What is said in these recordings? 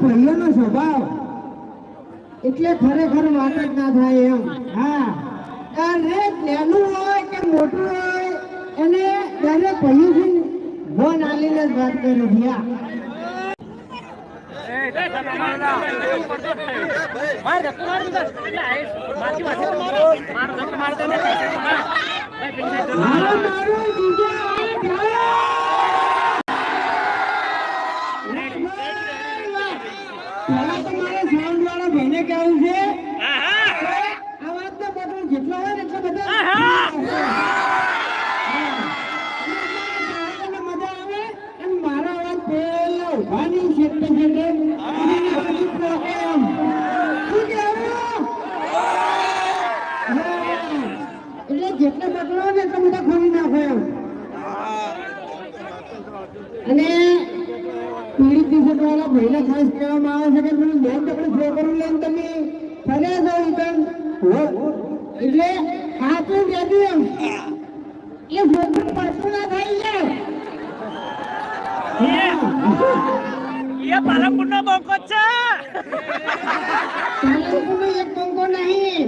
ભાઈઓનો સ્વભાવ એટલે ખરેખર વાત જ ના થાય એમ હા દરેક નાનું હોય કે મોટું હોય એને દરેક ભાઈઓથી ફોન આલીને જ વાત કરે છે મારો મારો બીજા આવે તો મારે વાળા ભાઈને કહેવું છે. આ વાતનો બટન જેટલો હોય ને એટલો બધો મજા આવે અને મારો અવાજ પેલા ઉભાની છેટે છેટે બીજી બાજુ શું કહેવું? એટલે જેટલા હોય ને એટલા બધા ખોલી નાખો એમ. અને વાળા ભાઈને ખાસ કહેવામાં આવે છે કે પેલું બેન આપણે છોકરું લઈને તમે ફર્યા છો ઉતર એટલે આપણું કહેતું એમ. એ છોકરું પાછું ના થઈ જાય એ પાલનપુર નો મોકો છે. પાલનપુરમાં એક બંકો નહીં.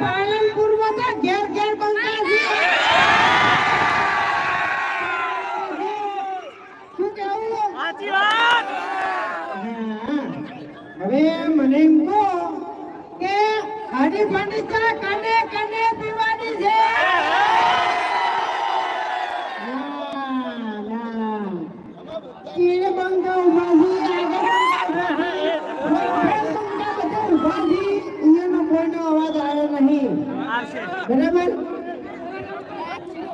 પાલનપુરમાં તો ઘેર ઘેર બંકા છે શું કહેવું સાચી વાત હવે મને એમ કહો કે હાડી ચા કને કને પીવાની છે ના. બંગા ઊભા છે. અહીંયાનો કોઈનો અવાજ આવ્યો નહીં બરાબર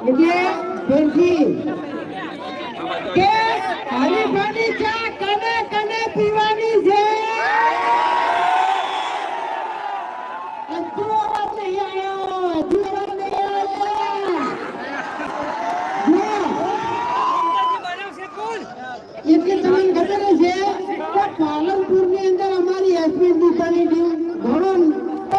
એટલે બેનજી કે હારી ફાડી ચા કને કને પીવાની છે હજુ અવાજ નહીં આવ્યો હજુ અવાજ નહીં આવ્યો જો, બન્યું છે કુલ એટલે તમને ખબર છે કે પાલનપુરની અંદર અમારી એસપી દુકાનની ટીમ ઘણો તો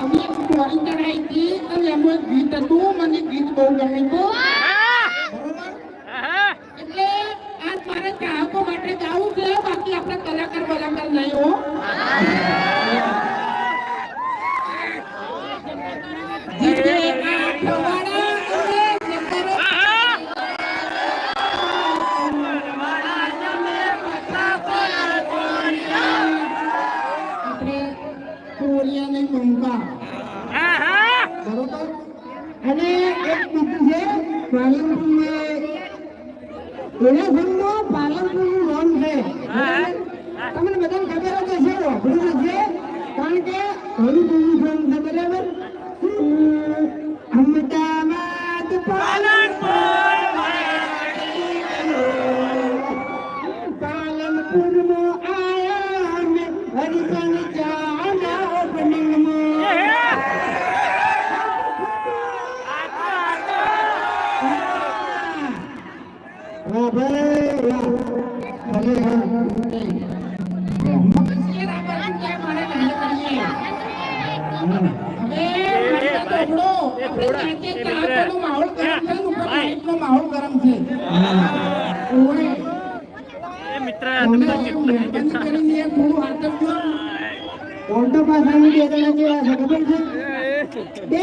અમે ડ્રોઈંગ કરાવી હતી અને એમાં ગીત હતું મને ગીત બહુ હા એટલે આ મારે ચાહકો માટે ગાવું છે બાકી આપણે કલાકાર બલાકાર નહીં હો જીતે આ ફવાડા અને જંતરો હા આપણે કોરિયા ને મંગા હા હા બરોબર અને એક બીજું છે પાલનપુરમાં એના સંગમાં પાલનપુરનું નામ છે બરાબર? બધાને ખબર જ હશે વાપર્યું હશે કારણ કે ઘણું જૂનું ફોન છે, બરાબર? અમદાવાદ પાલનપુરમાં આયા અમે હરિજન ચાના ઓપનિંગમાં વાહ ભાઈ, હા. માહોલ ગરમ છે મિત્ર તો પાસાની બે જણા કેવા છે ખબર છે બે બે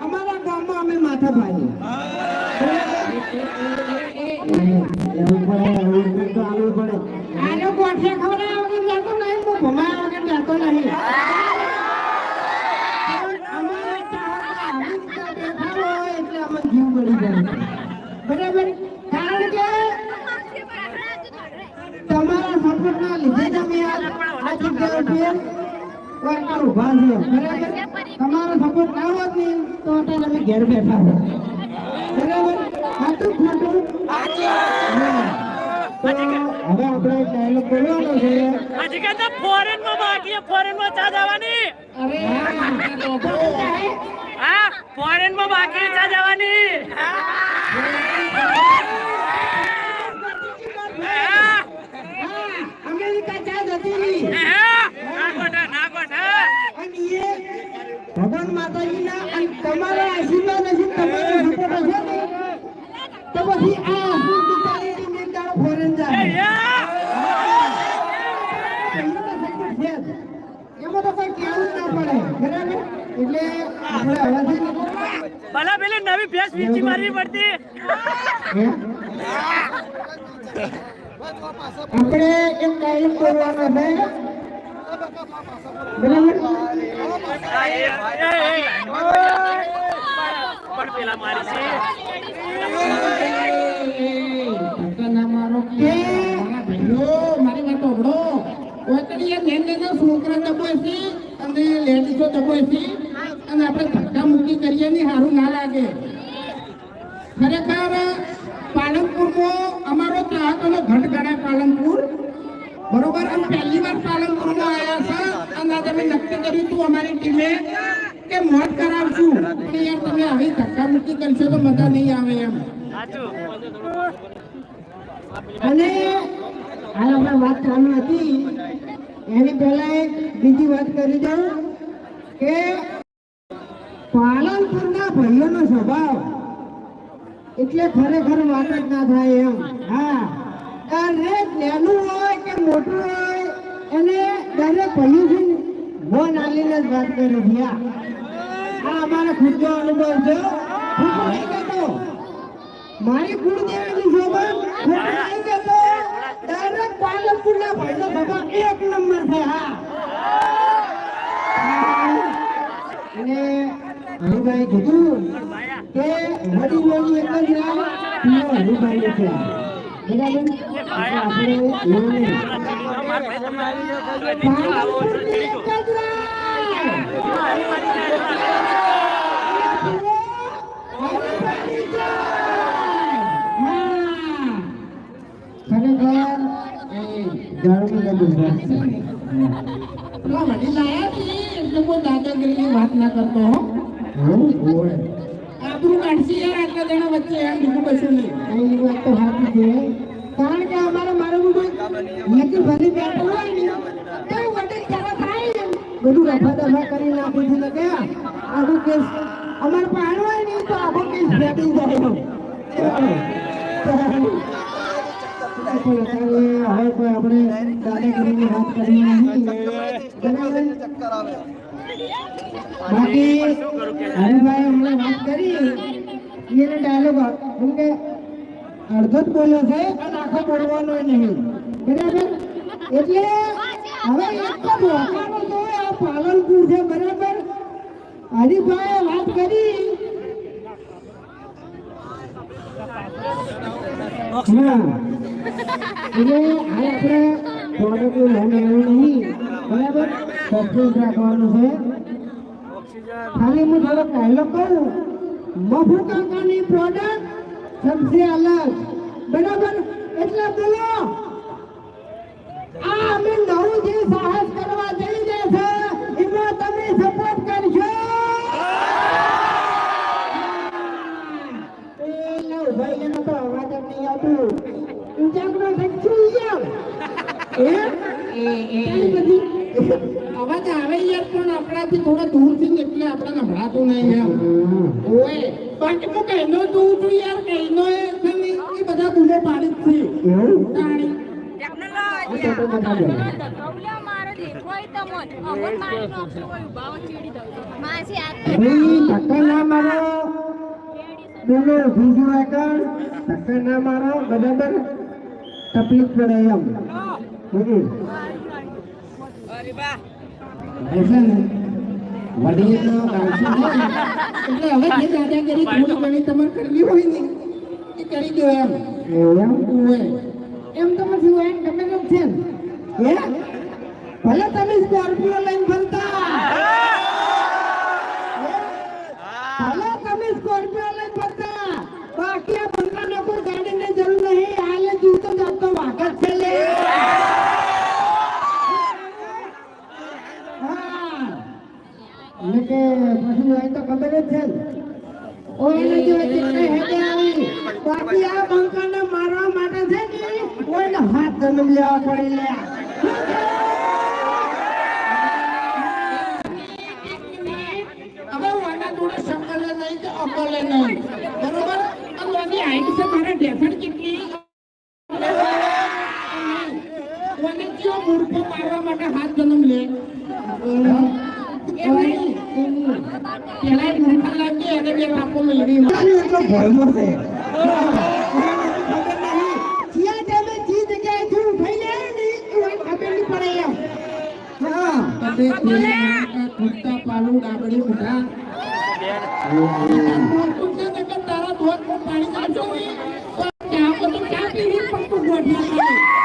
અમારા ગામમાં અમે માથા ભાઈ આનો ગોઠિયા ખવડાવ્યા વગર જાતો નહીં હું ભમાયા વગર જાતો નહીં અમારા ચાહકો આવી રીતે બેઠા હોય એટલે અમે જીવ બળી જાય બરાબર કારણ કે તમારા સપોર્ટના લીધે જ અમે આ આ જગ્યા ઉપર વાંકા ઊભા છો બરાબર તમારો સપોર્ટ ના હોત ને તો અત્યારે અમે ઘેર બેઠા હોત બરાબર? સાચું ખોટું. હવે આપણે ડાયલોગ બોલવાનો છે. આજે કે તો ફોરેનમાં બાકી ફોરેનમાં ચા જવાની. અરે હા? ફોરેનમાં બાકી ચા જવાની હા, અમેરિકા ચા જતી રહી હા, ના ગોઠા ના ગોઠા અને એ ભગવાન માતાજીના અને તમારા આશીર્વાદ હશે તમારો સપોર્ટ હશે ને તો આ આશીર્વાદ બિચારીની મેં ફોરેન જાય એમાં તો કોઈ કહેવું ના પડે બરાબર એટલે આપણે હવેથી ભલા પેલી નવી ભેંસ વીચી મારવી પડતી. આપણે એક ડાયલોગ કરવાનો છે. બરાબર. પણ પેલા મારી છે. ખરેખર, પાલનપુરમાં અમારો ચાહકોનો ઘટ ગણાય પાલનપુર. બરોબર? અમે પહેલી વાર પાલનપુરમાં આવ્યા છે. અને આ તમે નક્કી કર્યું હતું અમારી ટીમે. કે મોત કરાવશું પણ યાર તમે આવી ધક્કા મૂકી કરશો તો મજા નહીં આવે એમ. અને હાલ આપણે વાત ચાલુ હતી. એની પહેલા એક બીજી વાત કરી દઉં કે પાલનપુરના ભાઈઓનો સ્વભાવ એટલે ખરેખર વાત જ ના થાય એમ. હા. દરેક નાનું હોય કે મોટું હોય, એને દરેક ભાઈઓ છે મન આલીને જ વાત કરી છે આ અમારો ખુદનો અનુભવ છે. હું નહીં કહેતો. મારી કુળદેવીની શોભા ખોટું નહીં કહેતો. દરેક પાલનપુરના ભાઈનો એક નંબર છે હા. અને હનુભાઈ કીધું કે વડીલોની એક જ રાહ પીવો હનુભાઈ છે. આપણે એવું નહીં. પાલનપુરની એક જ વાત ના કરતો આબરૂ કાઢશી યાર આટલા જણા વચ્ચે એમ બીજું કશું નહીં એ વાત તો સાચી છે કારણ કે અમારે મારું નક્કી ભરી બેઠું હોય ને બધું રફા દફા કરી નાખી ને કે આખો કેસ અમારે પાડવાય નહીં તો આખો કેસ ભેટી જાય. હવે બાકી હરિભાઈ હમણાં વાત કરી, એને ડાયલોગ કેમ કે અડધો જ બોલ્યો છે અને આખો બોલવાનો નહીં. બરાબર? એટલે હવે એક જ પાલનપુર છે, બરાબર? હરિભાઈએ વાત કરી. ખાલી હું કહું. મફુ કાકાની પ્રોડક્ટ સબસે અલગ. બરાબર? એટલે બોલો. આ અમે નવું જે સાહસ કરવા જઈ રહ્યા છે એમાં તમે સપોર્ટ કરશો એ લવ ભાઈ એનો તો અવાજ જ નહીં આવતું ઉજાગરો થતું યાર અવાજ આવે યાર પણ આપણાથી થોડા દૂર એટલે આપણે સંભળાતું નહીં બાકી યાર કહીનો એ છે ને એ બધા બરાબર તકલીફ પડે એમ હમ. એટલે ને, વડીલો ગામઠી હોય ને, એટલે હવે જે દાદાગીરી થોડી ઘણી તમારે કરવી હોય ને એ કરી દો એમ એમ હોય એમ તો પછી હોય તેમ છે ને ભલે તમે સ્કોર્પિયો લઈને ફરતા ભલે તમે સ્કોર્પિયો લઈ ફરતા બાકી આ બંકાને કોઈ ગાડીની જરૂર નહીં હાલે જીવતો જાગતો વાઘ જ છે લે હા એટલે કે પછી હોય તો ખબર જ છે ઓઈને જો આવી બાકી આ બંકાને મારવા માટે છે ને કોઈને હાથ જન્મ લેવા પડી લે અકલે નહીં બરોબર અને ઓની છે મારે ડેફડ કેટલી ઓને કયો મૂર્ખો મારવા માટે હાથ જન્મ લે પેલા મૂર્ખા લાગે એને બે બાપો મેળવી એટલો ભયમો છે જ્યાં તમે જે જગ્યાએથી ઉઠાઈ લે ને એ વાત ખબર નહીં પડે એમ હા તમે પેલા કુર્તા પાલુ ડાબડી ઉઠા તારા ધોધ પાણી નાખજો ત્યાં પીવી પણ તું ગોઠિયા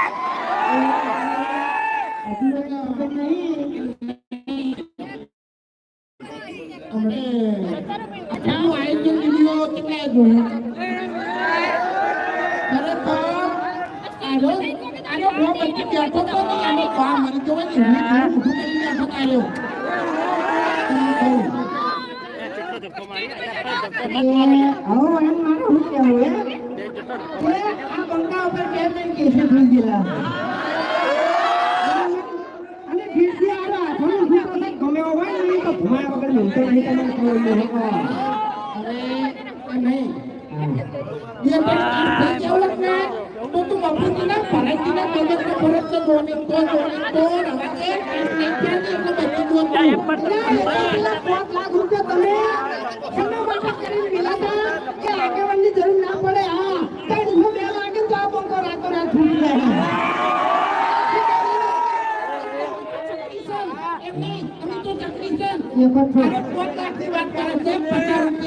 વીડિયો કેટલાય જોયું? ખરેખર આનો આનો બહુ બચી બેઠો તો ને આનો બા મરી ગયો હોય ને એમને ઘણું મોટું કરી બેઠો તાર્યો. હવે એમ મારે શું કહેવું હે? કે આ બંકા ઉપર બે ત્રણ કેસો થઈ ગયેલા. અને ફીરથી આનો હાથોનો છૂટો થાય ગમે એવો હોય નહીં બે ત્રણ કામ થઈ ગયા હોય ને તો તું મફતીના ભરાઈના પેમેન્ટ નો ફરજ છે દોની તો દોની તો હવે એ કામ નહીં થયા ને એટલે બચી ગયું તું. એટલે પેલા પાંચ લાખ રૂપિયા તમે શેના માટે કરીને પેલા હતા? એ આગેવાનની જરૂર ના પડે હા કઈ હું બે લાગે તો આ બંકો રાતો રાત ફૂટી જાય એમ નહીં, અમે